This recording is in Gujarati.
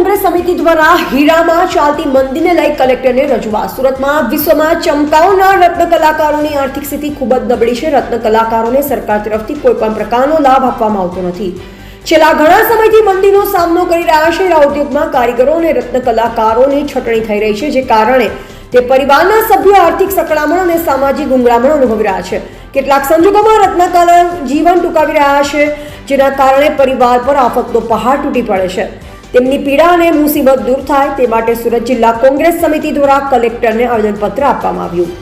સમિતિ દ્વારા હીરામાં ચાલતી મંદીને લઈ કલેક્ટરને રજૂઆત. સુરતમાં વિશ્વમાં ચમકાવનાર રત્ન કલાકારોની આર્થિક સ્થિતિ ખૂબ જ નબળી છે. રત્ન કલાકારોને સરકાર તરફથી કોઈપણ પ્રકારનો લાભ આપવામાં આવતો નથી. છેલ્લા ઘણા સમયથી મંદીનો સામનો કરી રહ્યા છે. આ ઉદ્યોગમાં કારીગરો અને રત્ન કલાકારોની છટણી થઈ રહી છે, જે કારણે તે પરિવારના સભ્યો આર્થિક સકળામણ અને સામાજિક ગુંગળામણ અનુભવી રહ્યા છે. કેટલાક સંજોગોમાં રત્નકલા જીવન ટૂંકાવી રહ્યા છે, જેના કારણે પરિવાર પર આફતનો પહાડ તૂટી પડે છે. તેમની પીડા અને મુસીબત દૂર થાય તે માટે સુરત જિલ્લા કોંગ્રેસ સમિતિ દ્વારા કલેક્ટરને આવેદનપત્ર આપવામાં આવ્યું.